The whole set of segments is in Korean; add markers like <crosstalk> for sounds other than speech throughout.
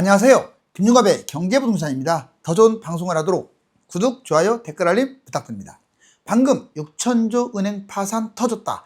안녕하세요. 김윤갑의 경제부동산입니다. 더 좋은 방송을 하도록 구독, 좋아요, 댓글 알림 부탁드립니다. 방금 6천조 은행 파산 터졌다.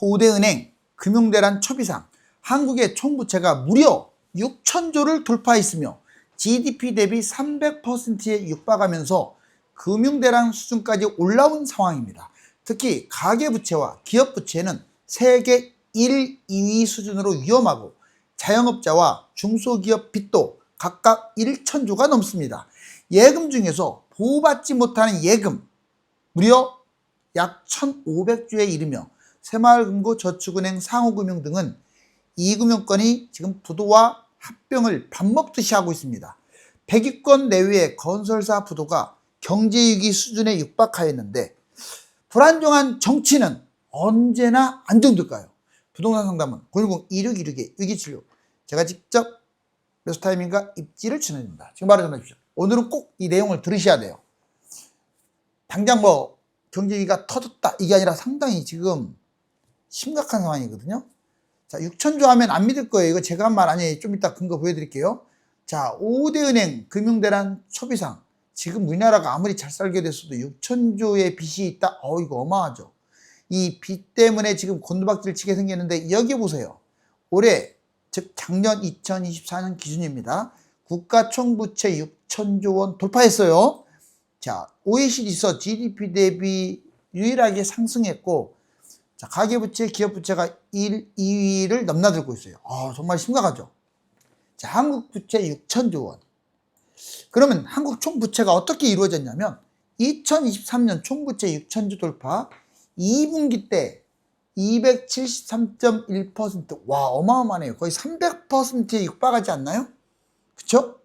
호대은행, 금융대란 초비상, 한국의 총부채가 무려 6천조를 돌파했으며 GDP 대비 300%에 육박하면서 금융대란 수준까지 올라온 상황입니다. 특히 가계부채와 기업부채는 세계 1, 2위 수준으로 위험하고 자영업자와 중소기업 빚도 각각 1천조가 넘습니다. 예금 중에서 보호받지 못하는 예금 무려 약 1,500조에 이르며 새마을금고 저축은행 상호금융 등은 이 금융권이 지금 부도와 합병을 밥 먹듯이 하고 있습니다. 100위권 내외의 건설사 부도가 경제위기 수준에 육박하였는데 불안정한 정치는 언제나 안정될까요? 부동산 상담은 010-2616의 위기치료 제가 직접 메소타임인가 입지를 추천드립니다. 지금 바로 전화 주십시오. 오늘은 꼭 이 내용을 들으셔야 돼요. 당장 뭐 경제위기가 터졌다 이게 아니라 상당히 지금 심각한 상황이거든요. 자, 6천조 하면 안 믿을 거예요. 이거 제가 한 말 아니에요. 좀 이따 근거 보여드릴게요. 자, 5대 은행 금융대란 소비상. 지금 우리나라가 아무리 잘 살게 됐어도 6천조의 빚이 있다. 어, 이거 어마하죠. 이 빚 때문에 지금 곤두박질 치게 생겼는데 여기 보세요. 올해 즉 작년 2024년 기준입니다. 국가 총부채 6천조 원 돌파했어요. 자, OECD에서 GDP 대비 유일하게 상승했고 자, 가계부채, 기업부채가 1, 2위를 넘나들고 있어요. 아, 정말 심각하죠. 자, 한국 부채 6천조 원. 그러면 한국 총부채가 어떻게 이루어졌냐면 2023년 총부채 6천조 돌파 2분기 때 273.1%. 와, 어마어마하네요. 거의 300%에 육박하지 않나요? 그쵸?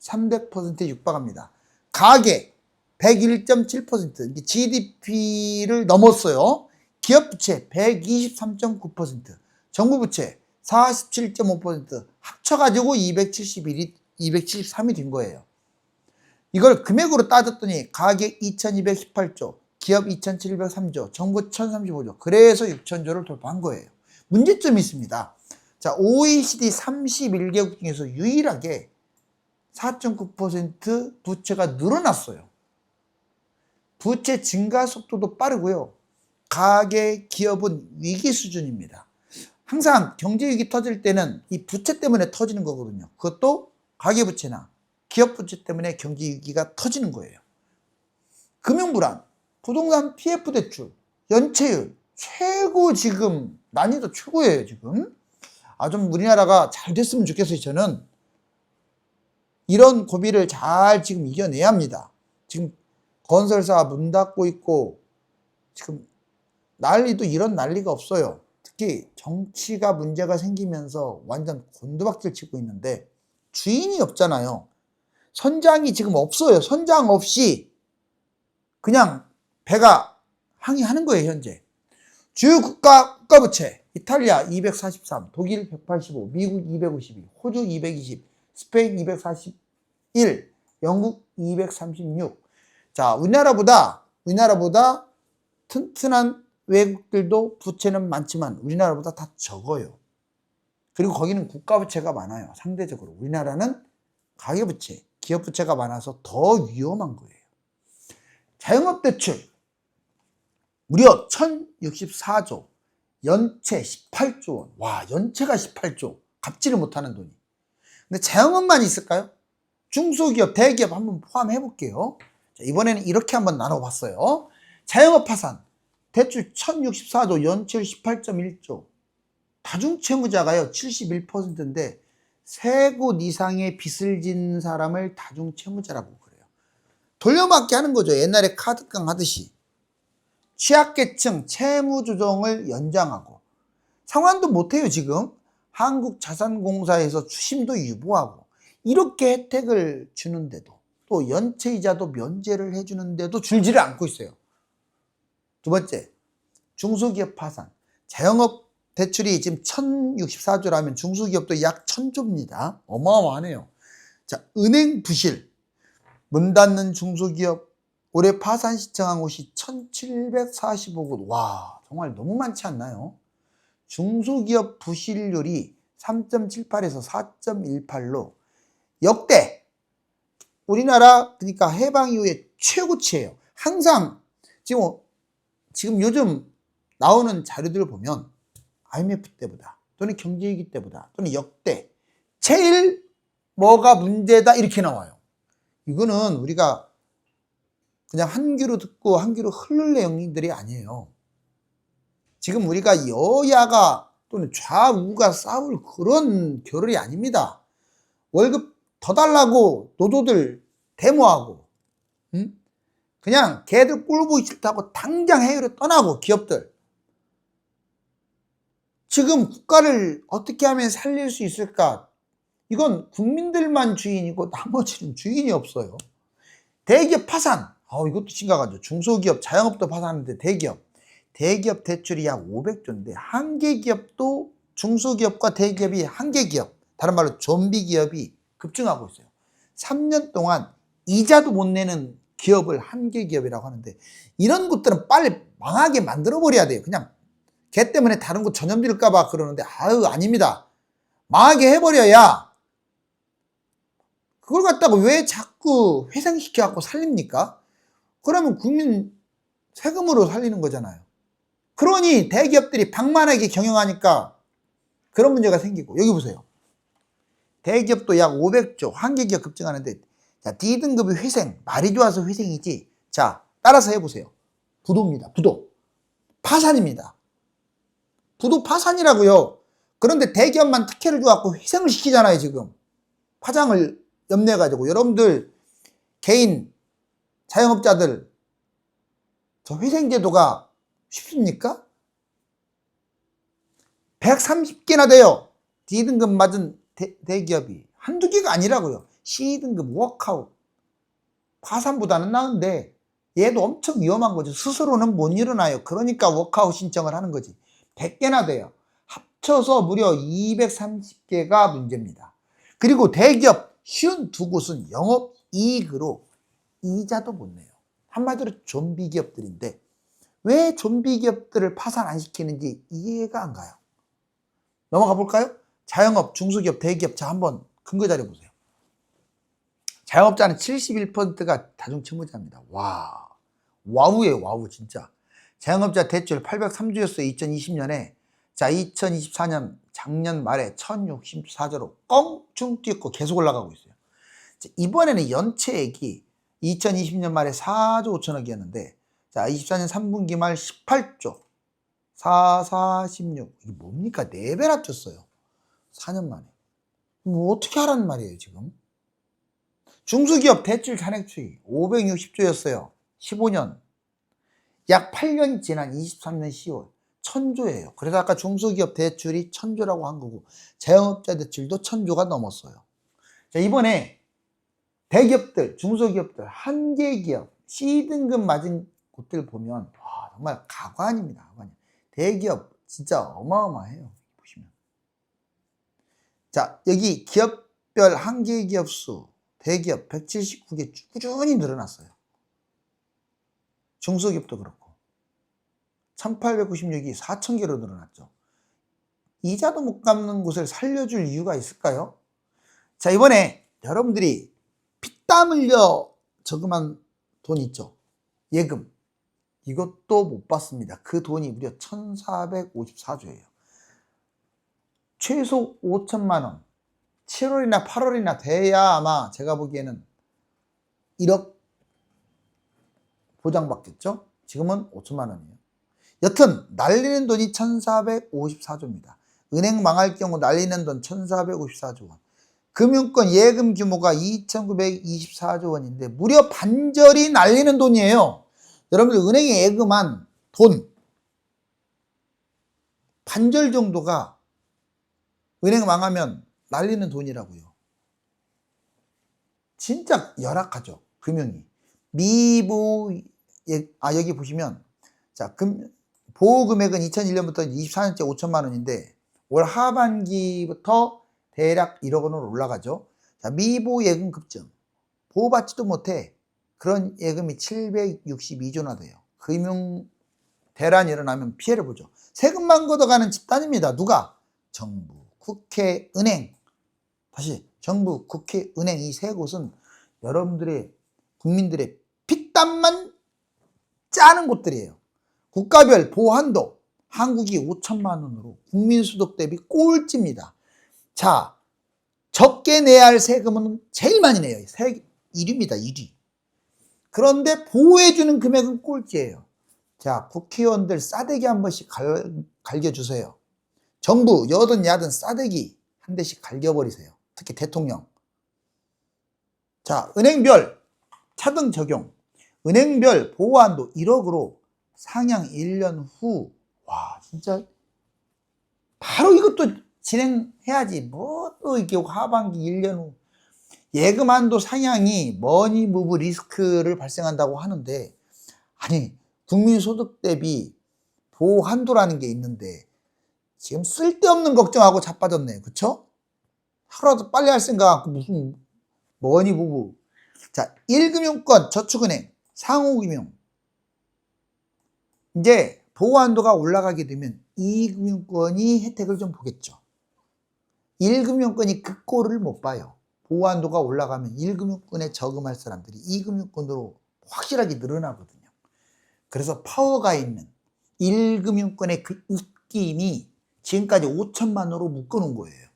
300%에 육박합니다. 가계 101.7%. GDP를 넘었어요. 기업 부채 123.9%. 정부 부채 47.5% 합쳐가지고 271이, 273이 된 거예요. 이걸 금액으로 따졌더니 가계 2218조, 기업 2,703조, 정부 1,035조. 그래서 6천조를 돌파한 거예요. 문제점이 있습니다. 자, OECD 31개국 중에서 유일하게 4.9% 부채가 늘어났어요. 부채 증가 속도도 빠르고요. 가계 기업은 위기 수준입니다. 항상 경제 위기 터질 때는 이 부채 때문에 터지는 거거든요. 그것도 가계 부채나 기업 부채 때문에 경제 위기가 터지는 거예요. 금융 불안, 부동산 PF 대출, 연체율 최고 지금 난이도 최고예요 지금. 아 좀 우리나라가 잘 됐으면 좋겠어요 저는. 이런 고비를 잘 지금 이겨내야 합니다. 지금 건설사 문 닫고 있고 지금 난리도 이런 난리가 없어요. 특히 정치가 문제가 생기면서 완전 곤두박질 치고 있는데 주인이 없잖아요. 선장이 지금 없어요. 선장 없이 그냥 배가 항의하는 거예요, 현재. 주요 국가, 국가부채. 이탈리아 243, 독일 185, 미국 252, 호주 220, 스페인 241, 영국 236. 자, 우리나라보다, 우리나라보다 튼튼한 외국들도 부채는 많지만 우리나라보다 다 적어요. 그리고 거기는 국가 부채가 많아요. 상대적으로. 우리나라는 가계 부채, 기업 부채가 많아서 더 위험한 거예요. 자영업 대출. 무려 1064조, 연체 18조 원. 와, 연체가 18조. 갚지를 못하는 돈이. 근데 자영업만 있을까요? 중소기업, 대기업 한번 포함해 볼게요. 자, 이번에는 이렇게 한번 나눠봤어요. 자영업 파산, 대출 1064조, 연체율 18.1조. 다중채무자가요, 71%인데, 세 곳 이상의 빚을 진 사람을 다중채무자라고 그래요. 돌려막기 하는 거죠. 옛날에 카드깡 하듯이. 취약계층 채무 조정을 연장하고 상환도 못해요 지금. 한국자산공사에서 추심도 유보하고 이렇게 혜택을 주는데도 또 연체이자도 면제를 해주는데도 줄지를 않고 있어요. 두 번째 중소기업 파산. 자영업 대출이 지금 1064조라면 중소기업도 약 1000조입니다. 어마어마하네요. 자 은행 부실. 문 닫는 중소기업 올해 파산 신청한 곳이 1745곳. 와, 정말 너무 많지 않나요? 중소기업 부실률이 3.78에서 4.18로 역대 우리나라 그러니까 해방 이후에 최고치예요. 항상 지금 지금 요즘 나오는 자료들을 보면 IMF 때보다 또는 경제위기 때보다 또는 역대 제일 뭐가 문제다 이렇게 나와요. 이거는 우리가 그냥 한 귀로 듣고 한 귀로 흐를 내용들이 아니에요. 지금 우리가 여야가 또는 좌우가 싸울 그런 결을이 아닙니다. 월급 더 달라고 노조들 데모하고, 응? 그냥 걔들 꼴보기 싫다고 당장 해외로 떠나고 기업들. 지금 국가를 어떻게 하면 살릴 수 있을까? 이건 국민들만 주인이고 나머지는 주인이 없어요. 대기업 파산. 아, 이것도 심각하죠. 중소기업, 자영업도 파산하는데 대기업. 대기업 대출이 약 500조인데 한 개 기업도 중소기업과 대기업이 한 개 기업, 다른 말로 좀비 기업이 급증하고 있어요. 3년 동안 이자도 못 내는 기업을 한 개 기업이라고 하는데 이런 것들은 빨리 망하게 만들어 버려야 돼요. 그냥 걔 때문에 다른 곳 전염될까 봐 그러는데 아유 아닙니다. 망하게 해버려야 그걸 갖다가 왜 자꾸 회생시켜 갖고 살립니까? 그러면 국민 세금으로 살리는 거잖아요. 그러니 대기업들이 방만하게 경영하니까 그런 문제가 생기고 여기 보세요. 대기업도 약 500조 한계 기업 급증하는데 자 D등급이 회생 말이 좋아서 회생이지 자 따라서 해보세요. 부도입니다. 부도 파산입니다. 부도 파산이라고요. 그런데 대기업만 특혜를 줘갖고 회생을 시키잖아요 지금 파장을 염려해가지고 여러분들 개인 자영업자들 저 회생제도가 쉽습니까? 130개나 돼요. D등급 맞은 대, 기업이 한두 개가 아니라고요. C등급 워크아웃 파산보다는 나은데 얘도 엄청 위험한 거죠. 스스로는 못 일어나요. 그러니까 워크아웃 신청을 하는 거지. 100개나 돼요. 합쳐서 무려 230개가 문제입니다. 그리고 대기업 쉬운 두 곳은 영업 이익으로 이자도 못 내요. 한마디로 좀비 기업들인데 왜 좀비 기업들을 파산 안 시키는지 이해가 안 가요. 넘어가 볼까요? 자영업, 중소기업, 대기업 자 한번 근거 자료 보세요. 자영업자는 71%가 다중채무자입니다. 와, 와우예요, 와우 진짜. 자영업자 대출 803조였어요. 2020년에 자 2024년 작년 말에 1064조로 껑충 뛰었고 계속 올라가고 있어요. 이번에는 연체액이 2020년 말에 4조 5천억이었는데 자 24년 3분기 말 18조 4, 4, 16 이게 뭡니까? 4배나 뛰었어요. 4년 만에. 뭐 어떻게 하라는 말이에요 지금? 중소기업 대출 잔액 추이 560조였어요. 15년. 약 8년 지난 23년 10월. 천조예요. 그래서 아까 중소기업 대출이 천조라고 한 거고 자영업자 대출도 천조가 넘었어요. 자, 이번에 대기업들, 중소기업들, 한계기업, C등급 맞은 곳들 보면 와, 정말 가관입니다. 가관. 대기업 진짜 어마어마해요. 보시면. 자, 여기 기업별 한계기업 수, 대기업 179개 꾸준히 늘어났어요. 중소기업도 그렇고. 1896이 4,000개로 늘어났죠. 이자도 못 갚는 곳을 살려줄 이유가 있을까요? 자, 이번에 여러분들이 피 땀 흘려 저금한 돈 있죠? 예금. 이것도 못 받습니다. 그 돈이 무려 1454조예요. 최소 5천만 원. 7월이나 8월이나 돼야 아마 제가 보기에는 1억 보장받겠죠? 지금은 5천만 원이에요. 여튼 날리는 돈이 1454조입니다. 은행 망할 경우 날리는 돈 1454조 원. 금융권 예금 규모가 2924조 원인데 무려 반절이 날리는 돈이에요. 여러분들 은행에 예금한 돈 반절 정도가 은행 망하면 날리는 돈이라고요. 진짜 열악하죠. 금융이. 미보 예, 아 여기 보시면 자, 금 보호 금액은 2001년부터 24년째 5천만 원인데 올 하반기부터 대략 1억 원으로 올라가죠. 자, 미보 예금 급증. 보호받지도 못해 그런 예금이 762조나 돼요. 금융 대란이 일어나면 피해를 보죠. 세금만 걷어가는 집단입니다. 누가? 정부, 국회, 은행. 다시 정부, 국회, 은행 이 세 곳은 여러분들의 국민들의 핏땀만 짜는 곳들이에요. 국가별 보한도 한국이 5천만 원으로 국민 소득 대비 꼴찌입니다. 자, 적게 내야 할 세금은 제일 많이 내요. 세 1위입니다. 1위. 그런데 보호해주는 금액은 꼴찌예요. 자, 국회의원들 싸대기 한 번씩 갈, 갈겨주세요. 정부, 여든 야든 싸대기 한 대씩 갈겨버리세요. 특히 대통령. 자, 은행별 차등 적용. 은행별 보호한도 1억으로 상향 1년 후. 와, 진짜. 바로 이것도 진행해야지. 뭐 또 이렇게 하반기 1년 후. 예금 한도 상향이 머니 무브 리스크를 발생한다고 하는데, 아니, 국민소득 대비 보호 한도라는 게 있는데, 지금 쓸데없는 걱정하고 자빠졌네. 그쵸? 하루라도 빨리 할 생각 갖고 무슨 머니 무브. 자, 1금융권, 저축은행, 상호금융. 이제 보호 한도가 올라가게 되면 2금융권이 혜택을 좀 보겠죠. 1금융권이 그 꼴을 못 봐요. 보호 한도가 올라가면 1금융권에 저금할 사람들이 2금융권으로 확실하게 늘어나거든요. 그래서 파워가 있는 1금융권의 그 입김이 지금까지 5천만 원으로 묶어놓은 거예요.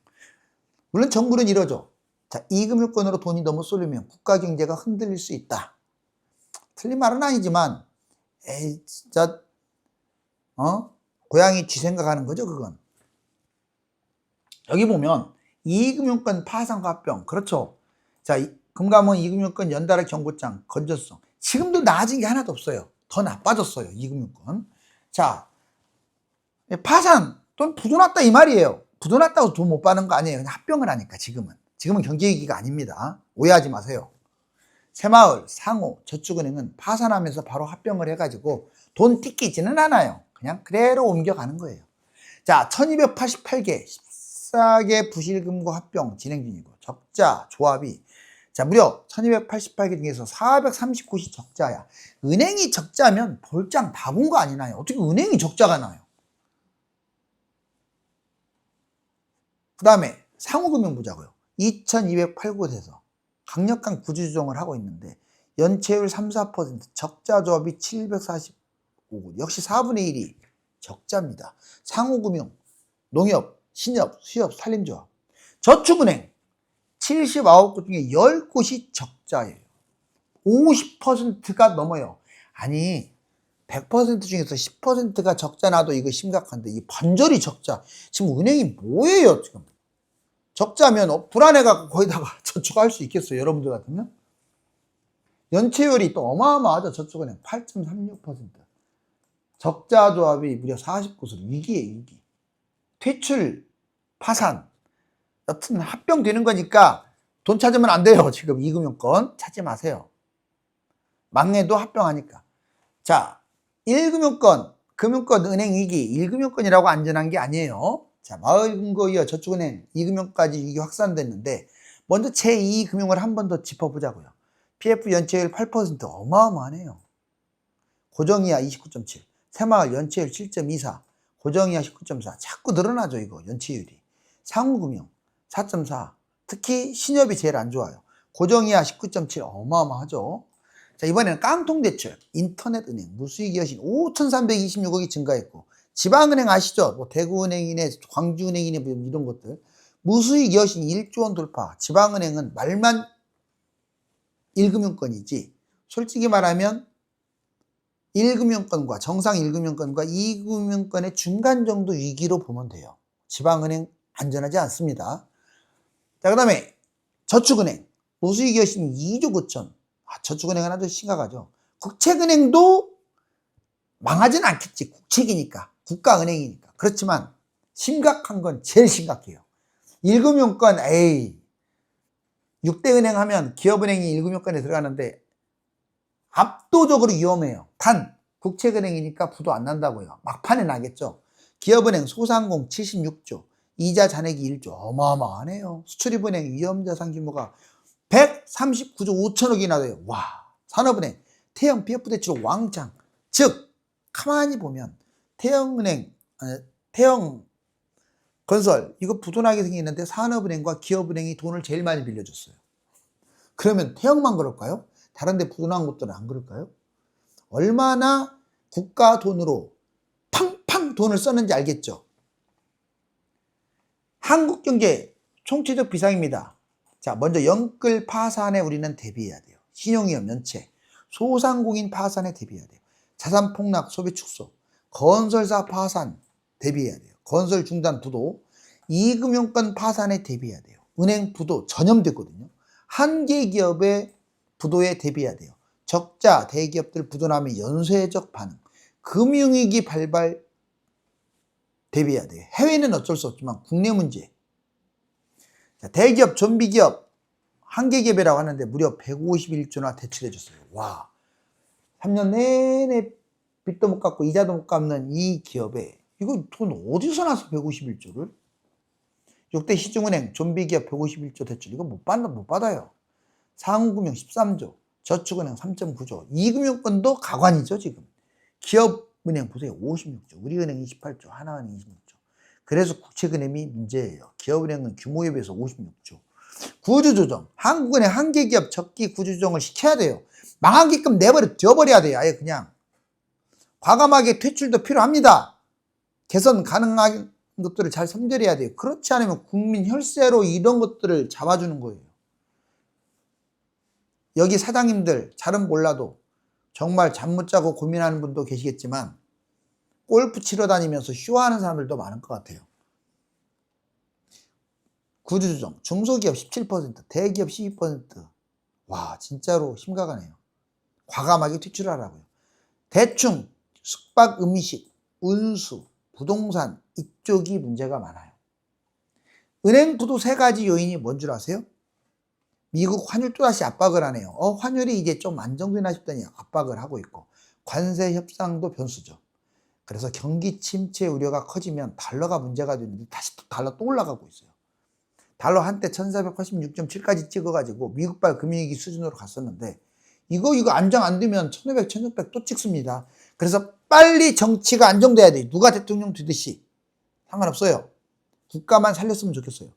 물론 정부는 이러죠. 자, 2금융권으로 돈이 너무 쏠리면 국가 경제가 흔들릴 수 있다. 틀린 말은 아니지만, 에이, 진짜, 어? 고양이 쥐 생각하는 거죠, 그건. 여기 보면, 2금융권 파산과 합병. 그렇죠. 자, 이- 금감원 2금융권 연달아 경고장, 건전성. 지금도 나아진 게 하나도 없어요. 더 나빠졌어요, 2금융권. 자, 파산, 돈 부도났다 이 말이에요. 부도났다고 돈 못 받는 거 아니에요. 그냥 합병을 하니까, 지금은. 지금은 경제위기가 아닙니다. 오해하지 마세요. 새마을, 상호, 저축은행은 파산하면서 바로 합병을 해가지고 돈 띠끼지는 않아요. 그냥 그대로 옮겨가는 거예요. 자, 1288개, 14개 부실금고 합병 진행 중이고, 적자, 조합이. 자, 무려 1288개 중에서 439시 적자야. 은행이 적자면 볼장 다 본 거 아니나요? 어떻게 은행이 적자가 나요? 그 다음에 상호금융 보자고요. 2208곳에서 강력한 구조조정을 하고 있는데 연체율 3, 4% 적자 조합이 745곳 역시 4분의 1이 적자입니다. 상호금융, 농협, 신협, 수협, 산림조합 저축은행 79곳 중에 10곳이 적자예요. 50%가 넘어요. 아니 100% 중에서 10%가 적자 나도 이거 심각한데 이 반절이 적자. 지금 은행이 뭐예요 지금? 적자면 어, 불안해갖고 거기다가 <laughs> 저축할 수 있겠어요 여러분들 같으면? 연체율이 또 어마어마하죠 저축은행 8.36% 적자 조합이 무려 49%로 위기에 위기 퇴출 파산 여튼 합병되는 거니까 돈 찾으면 안 돼요. <laughs> 지금 이금융권 찾지 마세요. 망해도 합병하니까. 자 1금융권 금융권 은행 위기. 1금융권이라고 안전한 게 아니에요. 자 마을금고 이어 저축은행 2금융까지 위기 확산됐는데 먼저 제2금융을 한 번 더 짚어보자고요. PF 연체율 8% 어마어마하네요. 고정이하 29.7 새마을 연체율 7.24 고정이하 19.4 자꾸 늘어나죠 이거 연체율이. 상호금융 4.4 특히 신협이 제일 안 좋아요. 고정이하 19.7 어마어마하죠. 자 이번에는 깡통대출. 인터넷은행. 무수익 여신 5,326억이 증가했고 지방은행 아시죠? 뭐 대구은행이네 광주은행이네 뭐 이런 것들. 무수익 여신 1조 원 돌파. 지방은행은 말만 1금융권이지. 솔직히 말하면 1금융권과 정상 1금융권과 2금융권의 중간 정도 위기로 보면 돼요. 지방은행 안전하지 않습니다. 자, 그 다음에 저축은행, 무수익 여신 2조 9천. 아, 저축은행 하나도 심각하죠. 국책은행도 망하진 않겠지. 국책이니까. 국가은행이니까. 그렇지만 심각한 건 제일 심각해요. 1금융권, 에이. 6대 은행 하면 기업은행이 1금융권에 들어가는데 압도적으로 위험해요. 단 국책은행이니까 부도 안 난다고요. 막판에 나겠죠. 기업은행 소상공 76조, 이자 잔액이 1조 어마어마하네요. 수출입은행 위험자산 규모가 139조 5천억이나 돼요. 와, 산업은행 태형 PF 대출 왕창. 즉 가만히 보면 태형은행, 아니, 태형 건설 이거 부도나게 생겼는데 산업은행과 기업은행이 돈을 제일 많이 빌려줬어요. 그러면 태형만 그럴까요? 다른 데 부도난 곳들은 안 그럴까요? 얼마나 국가 돈으로 팡팡 돈을 썼는지 알겠죠? 한국 경제 총체적 비상입니다. 자, 먼저 영끌 파산에 우리는 대비해야 돼요. 신용위험 연체, 소상공인 파산에 대비해야 돼요. 자산 폭락, 소비 축소, 건설사 파산 대비해야 돼요. 건설 중단 부도, 이금융권 파산에 대비해야 돼요. 은행 부도 전염됐거든요. 한계 기업의 부도에 대비해야 돼요. 적자 대기업들 부도나면 연쇄적 반응, 금융위기 발발 대비해야 돼요. 해외는 어쩔 수 없지만 국내 문제. 자, 대기업, 좀비기업, 한계기업이라고 하는데 무려 151조나 대출해줬어요. 와. 3년 내내 빚도 못 갚고 이자도 못 갚는 이 기업에 이거 돈 어디서 나서 151조를? 역대 시중은행 좀비기업 151조 대출 이거 못 받나 못 받아요. 상금융 13조, 저축은행 3.9조, 이금융권도 가관이죠 지금. 기업은행 보세요 56조, 우리은행 28조, 하나은행 26조. 그래서 국채은행이 문제예요. 기업은행은 규모에 비해서 56조. 구조조정, 한국은행 한계기업 적기 구조조정을 시켜야 돼요. 망하게끔 내버려 둬버려야 돼요. 아예 그냥 과감하게 퇴출도 필요합니다. 개선 가능한 것들을 잘 선별해야 돼요. 그렇지 않으면 국민 혈세로 이런 것들을 잡아주는 거예요. 여기 사장님들 잘은 몰라도 정말 잠 못 자고 고민하는 분도 계시겠지만 골프 치러 다니면서 쇼하는 사람들도 많을 것 같아요. 구조조정, 중소기업 17%, 대기업 12%. 와, 진짜로 심각하네요. 과감하게 퇴출하라고요. 대충 숙박 음식, 운수, 부동산 이쪽이 문제가 많아요. 은행 부도 세 가지 요인이 뭔 줄 아세요? 미국 환율 또다시 압박을 하네요. 어, 환율이 이제 좀 안정되나 싶더니 압박을 하고 있고 관세 협상도 변수죠. 그래서 경기 침체 우려가 커지면 달러가 문제가 되는데 다시 또 달러 또 올라가고 있어요. 달러 한때 1486.7까지 찍어가지고 미국발 금융위기 수준으로 갔었는데 이거 이거 안정 안 되면 1500, 1600 또 찍습니다. 그래서 빨리 정치가 안정돼야 돼요. 누가 대통령 되듯이 상관없어요. 국가만 살렸으면 좋겠어요.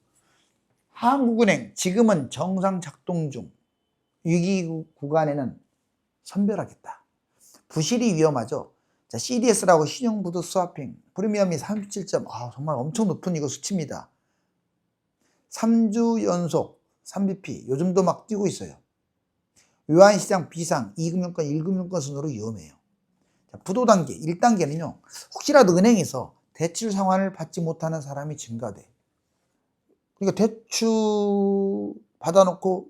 한국은행 지금은 정상 작동 중 위기 구간에는 선별하겠다. 부실이 위험하죠. 자, CDS라고 신용부도 스와핑 프리미엄이 37점 아, 정말 엄청 높은 이거 수치입니다. 3주 연속 3BP 요즘도 막 뛰고 있어요. 외환시장 비상 2금융권 1금융권 순으로 위험해요. 자, 부도 단계 1단계는요. 혹시라도 은행에서 대출 상환을 받지 못하는 사람이 증가돼. 그러니까 대출 받아놓고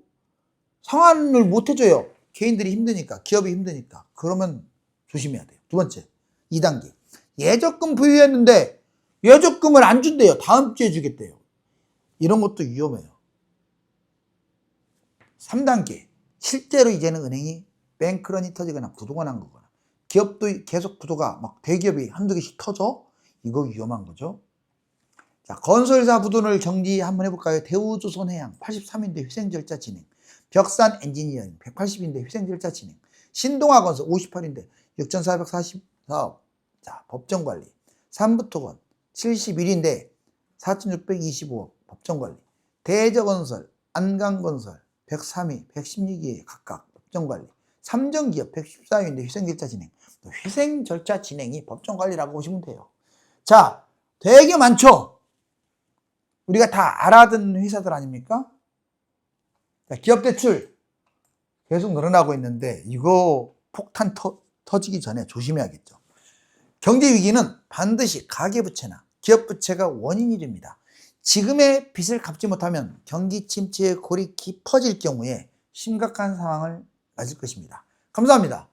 상환을 못 해줘요. 개인들이 힘드니까, 기업이 힘드니까. 그러면 조심해야 돼요. 두 번째, 2단계. 예적금 부여했는데 예적금을 안 준대요. 다음 주에 주겠대요. 이런 것도 위험해요. 3단계. 실제로 이제는 은행이 뱅크런이 터지거나 부도가 난 거거나 기업도 계속 부도가 막 대기업이 한두 개씩 터져? 이거 위험한 거죠. 자, 건설사 부도를 정리 한번 해볼까요? 대우조선해양 83인데 회생 절차 진행. 벽산 엔지니어링 180인데 회생 절차 진행. 신동아 건설 58인데 6,444억. 자, 법정 관리. 삼부토건 71인데 4,625억 법정 관리. 대저건설, 안강건설 103위, 116위에 각각 법정 관리. 삼정기업 114위인데 회생 절차 진행. 또 회생 절차 진행이 법정 관리라고 보시면 돼요. 자, 되게 많죠? 우리가 다 알아듣는 회사들 아닙니까? 자, 기업 대출 계속 늘어나고 있는데 이거 폭탄 터, 터지기 전에 조심해야겠죠. 경제 위기는 반드시 가계부채나 기업부채가 원인이 됩니다. 지금의 빚을 갚지 못하면 경기 침체의 골이 깊어질 경우에 심각한 상황을 맞을 것입니다. 감사합니다.